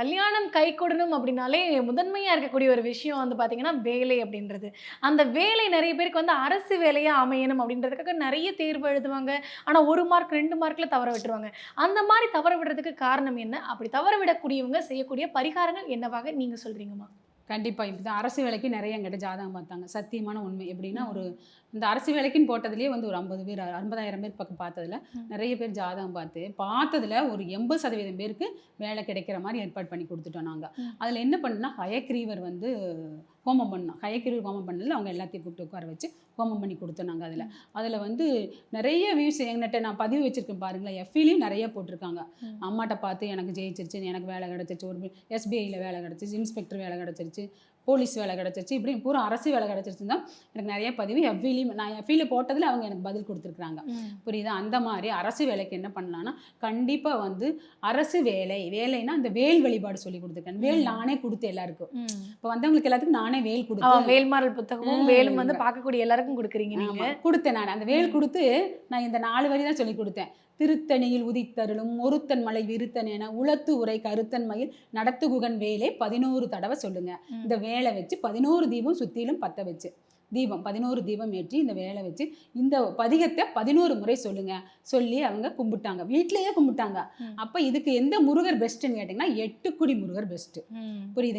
கல்யாணம் கை கொடுணும் அப்படின்னாலே முதன்மையாக இருக்கக்கூடிய ஒரு விஷயம் வந்து பார்த்திங்கன்னா வேலை அப்படின்றது. அந்த வேலை நிறைய பேருக்கு வந்து அரசு வேலையாக அமையணும் அப்படின்றதுக்காக நிறைய தேர்வு எழுதுவாங்க. ஆனால் ஒரு மார்க் ரெண்டு மார்க்கில் தவற விட்டுருவாங்க. அந்த மாதிரி தவற விடுறதுக்கு காரணம் என்ன? அப்படி தவற விடக்கூடியவங்க செய்யக்கூடிய பரிகாரங்கள் என்னவாக நீங்கள் சொல்கிறீங்கம்மா சொல்றீங்கம்மா கண்டிப்பா இப்படி அரசு வேலைக்கு நிறைய எங்கிட்ட ஜாதகம் பார்த்தாங்க சத்தியமான உண்மை எப்படின்னா ஒரு இந்த அரசு வேலைக்குன்னு போட்டதுலேயே வந்து ஒரு ஐம்பது பேர் ஐம்பதாயிரம் பேர் பக்கம் பார்த்ததுல. நிறைய பேர் ஜாதகம் பார்த்து பார்த்ததுல ஒரு எண்பது சதவீதம் பேருக்கு வேலை கிடைக்கிற மாதிரி ஏற்பாடு பண்ணி கொடுத்துட்டோம் நாங்க ம். அதுல என்ன பண்ணா ஹயக்ரீவர் வந்து ஹோமம் பண்ணோம். ஹயக்ரீவர் ஹோமம் பண்ணதில் அவங்க எல்லாத்தையும் கூப்பிட்டு உட்கார வச்சு ஹோமம் பண்ணி கொடுத்தோம் நாங்க அதுல. அதுல வந்து நிறைய வியூஸ் எங்கிட்ட நான் பதிவு வச்சிருக்கேன் பாருங்களேன். எஃப்இலையும் நிறைய போட்டிருக்காங்க. அம்மாட்ட பார்த்து எனக்கு ஜெயிச்சிருச்சு எனக்கு வேலை கிடச்சிருச்சு ஒரு எஸ்பிஐயில் வேலை கிடச்சிருச்சு இன்ஸ்பெக்டர் வேலை கிடச்சிருச்சு. போலீஸ் வேலை கிடச்சிருச்சு. இப்படி பூரா அரசு வேலை கிடச்சிருச்சுன்னு எனக்கு நிறைய பதிவு எஃப்இலையும் நான் எஃப்இல போட்டதில் அவங்க எனக்கு பதில் கொடுத்துருக்குறாங்க. புரியுதா? அந்த மாதிரி அரசு வேலைக்கு என்ன பண்ணலாம்னா கண்டிப்பாக வந்து அரசு வேலை வேலைன்னா அந்த வேல் வழிபாடு சொல்லி கொடுத்துருக்கேன். வேல். நானே கொடுத்தேன் எல்லாருக்கும். இப்போ வந்தவங்களுக்கு எல்லாத்துக்கும் நானே வேல் ஆ, கொடுத்து வேல்மாறல் புத்தகமும். வேலும் வந்து பார்க்கக்கூடிய எல்லாருக்கும் கொடுக்குறீங்க நீங்க. ஆமா, கொடுத்தேன் நான். அந்த வேல் கொடுத்து நான் இந்த நாலு வரி தான் சொல்லி கொடுத்தேன். திருத்தணியில் உதித்தருளும் ஒருத்தன் மலை விருத்தன் என உளத்து உரை கருத்தன் மயில் நடத்துகுகன் வேலை பதினோரு தடவை சொல்லுங்க. இந்த வேலை வச்சு பதினோரு தீபம் சுத்திலும் பத்த வச்சு. தீபம் பதினோரு தீபம் ஏற்றி இந்த வேலை வச்சு இந்த பதிகத்தை பதினோரு முறை சொல்லுங்க. சொல்லி அவங்க கும்பிட்டாங்க. வீட்டிலேயே கும்பிட்டாங்க. அப்ப இதுக்கு எந்த முருகர் பெஸ்ட்னு கேட்டிங்கன்னா எட்டுக்குடி முருகர் பெஸ்ட். புரியுது?